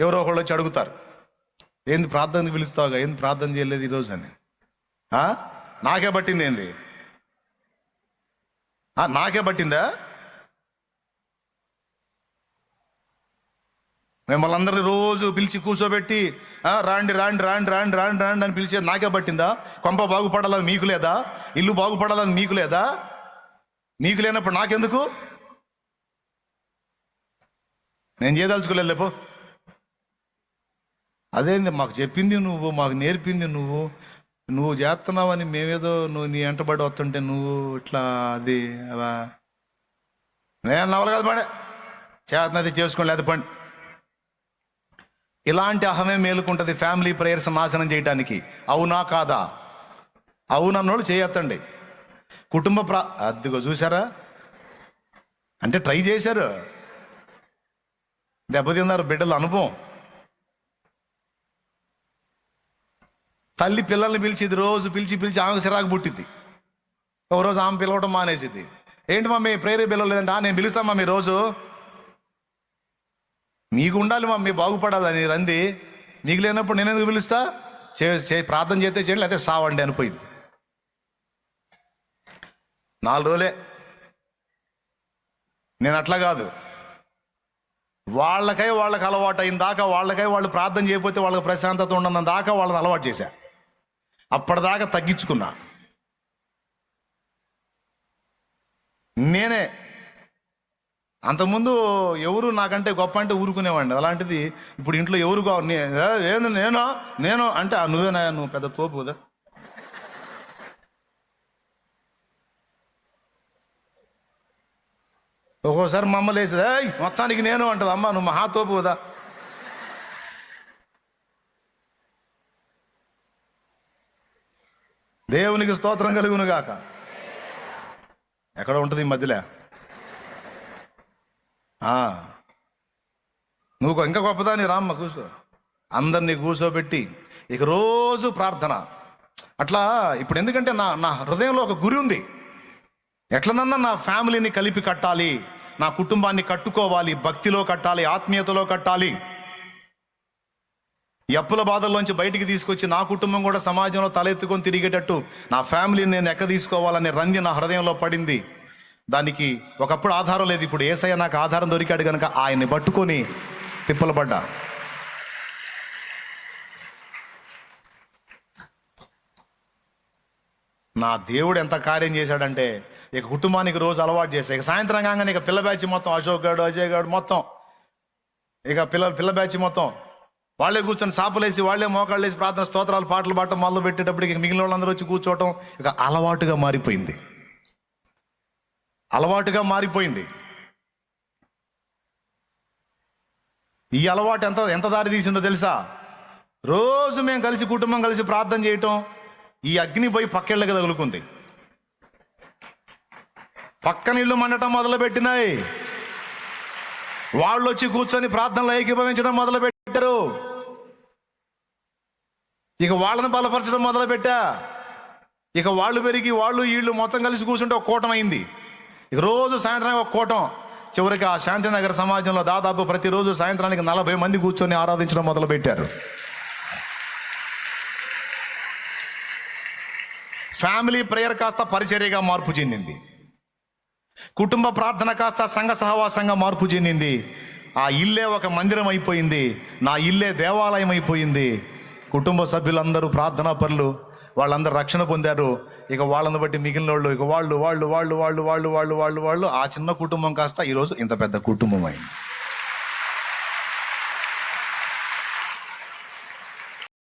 ఎవరో ఒకళ్ళు వచ్చి అడుగుతారు. ఏంది ప్రార్థనకు పిలుస్తావుగా? ఏంది ప్రార్థన చేయలేదు ఈరోజు అని. ఆ? నాకే పట్టింది ఏంది? ఆ, నాకే పట్టిందా? మిమ్మల్ని అందరినీ రోజు పిలిచి కూర్చోబెట్టి రాండి రాండి రాండి రాండి రాండి రాండి అని పిలిచేది నాకే పట్టిందా? కొంప బాగుపడాలని మీకు లేదా? ఇల్లు బాగుపడాలని మీకు లేదా? మీకు లేనప్పుడు నాకెందుకు? నేను చేయదలుచుకోలేదు లేపో. అదేంది మాకు చెప్పింది నువ్వు మాకు నేర్పింది నువ్వు నువ్వు చేస్తున్నావని మేమేదో నువ్వు నీ వెంటబడి వస్తుంటే నువ్వు ఇట్లా అది అలా. నేను నవల కదా పండి చేస్తున్నది చేసుకోండి లేదు పండి ఇలాంటి అహమే మేలుకుంటుంది ఫ్యామిలీ ప్రేయర్స్ నాశనం చేయడానికి అవునా కాదా? అవునన్నోళ్ళు చేయొత్తండి. కుటుంబ ప్రా అదిగో చూసారా అంటే ట్రై చేశారు. దెబ్బతిన్నారు బిడ్డల అనుభవం. తల్లి పిల్లల్ని పిలిచిది రోజు పిలిచి పిలిచి ఆమెకు సిరాకు పుట్టింది ఒక రోజు ఆమె పిలవడం మానేసింది ఏంటి మమ్మీ ప్రేరే లేదంటే నేను పిలుస్తాను మమ్మీ రోజు. మీకు ఉండాలి మమ్మీ బాగుపడాలని రంది. మీకు లేనప్పుడు నేను ఎందుకు పిలుస్తా? చే ప్రార్థన చేస్తే చేయండి లేకపోతే సావండి అనిపోయింది నాలుగు రోజులే. నేను అట్లా కాదు. వాళ్ళకై వాళ్ళకి అలవాటు అయిన దాకా వాళ్ళకై వాళ్ళు ప్రార్థన చేయకపోతే వాళ్ళకి ప్రశాంతత ఉండన్న దాకా వాళ్ళని అలవాటు చేశా. అప్పటిదాకా తగ్గించుకున్నా. నేనే. అంతకుముందు ఎవరు నాకంటే గొప్ప అంటే ఊరుకునేవాడిని. అలాంటిది ఇప్పుడు ఇంట్లో ఎవరు ఏంది నేను? నేను? అంటే "ఆ, నువ్వేనా నువ్వు పెద్ద తోపు కదా. ఒక్కోసారి మా అమ్మ లేచి మొత్తానికి నేను అంటది అమ్మ నువ్వు మహా తోపు కదా. దేవునికి స్తోత్రం కలుగును గాక. ఎక్కడ ఉంటుంది ఈ మధ్యలో? నువ్వు ఇంకా గొప్పదాని రామ్మ కూర్చో అందరినీ కూర్చోబెట్టి ఇక రోజు ప్రార్థన. అట్లా ఇప్పుడు ఎందుకంటే నా నా హృదయంలో ఒక గురి ఉంది. ఎట్లనన్నా నా ఫ్యామిలీని కలిపి కట్టాలి నా కుటుంబాన్ని కట్టుకోవాలి భక్తిలో కట్టాలి ఆత్మీయతలో కట్టాలి. ఈ అప్పుల బాధల్లోంచి బయటికి తీసుకొచ్చి నా కుటుంబం కూడా సమాజంలో తలెత్తుకొని తిరిగేటట్టు నా ఫ్యామిలీని నేను ఎక్క తీసుకోవాలనే రంది నా హృదయంలో పడింది. దానికి ఒకప్పుడు ఆధారం లేదు. ఇప్పుడు ఏసయ్య నాకు ఆధారం దొరికాడు కనుక ఆయన్ని పట్టుకొని తిప్పలు పడ్డా నా దేవుడు ఎంత కార్యం చేశాడంటే ఇక కుటుంబానికి రోజు అలవాటు చేశా ఇక సాయంత్రం కాగానే ఇక పిల్ల బ్యాచ్ మొత్తం అశోక్ గాడు అజయ్ గాడు మొత్తం. ఇక పిల్ల పిల్ల బ్యాచ్ మొత్తం. వాళ్ళే కూర్చొని సాపలేసి వాళ్ళే మోకాళ్ళేసి ప్రార్థన స్తోత్రాలు పాటలు పాడటం మొదలు పెట్టేటప్పటికి ఇక మిగిలిన వాళ్ళందరూ వచ్చి కూర్చోవటం ఇక అలవాటుగా మారిపోయింది. అలవాటుగా మారిపోయింది. ఈ అలవాటు ఎంత ఎంత దారి తీసిందో తెలుసా? రోజు మేము కలిసి కుటుంబం కలిసి ప్రార్థన చేయటం ఈ అగ్ని పోయి పక్కెళ్ళకి తగులుకుంది. పక్కన ఇల్లు మండటం మొదలుపెట్టినాయి. వాళ్ళు వచ్చి కూర్చొని ప్రార్థనలు ఏకీభవించడం మొదలు పెట్టారు ఇక వాళ్ళని బలపరచడం మొదలుపెట్టా. ఇక వాళ్ళు పెరిగి వాళ్ళు వీళ్ళు మొత్తం కలిసి కూర్చుంటే ఒక కూటం అయింది. ఇక రోజు సాయంత్రం ఒక కూటం. చివరికి ఆ శాంతినగర్ సమాజంలో దాదాపు ప్రతిరోజు సాయంత్రానికి నలభై మంది కూర్చొని ఆరాధించడం మొదలుపెట్టారు. ఫ్యామిలీ ప్రేయర్ కాస్త పరిచర్యగా మార్పు చెందింది. కుటుంబ ప్రార్థన కాస్త సంఘ సహవాసంగా మార్పు చెందింది. ఆ ఇల్లే ఒక మందిరం అయిపోయింది. నా ఇల్లే దేవాలయం అయిపోయింది. కుటుంబ సభ్యులందరూ ప్రార్థనా పరులు. వాళ్ళందరూ రక్షణ పొందారు. ఇక వాళ్ళని బట్టి మిగిలిన వాళ్ళు ఇక వాళ్ళు వాళ్ళు వాళ్ళు వాళ్ళు వాళ్ళు వాళ్ళు వాళ్ళు వాళ్ళు ఆ చిన్న కుటుంబం కాస్త ఈరోజు ఇంత పెద్ద కుటుంబం అయింది.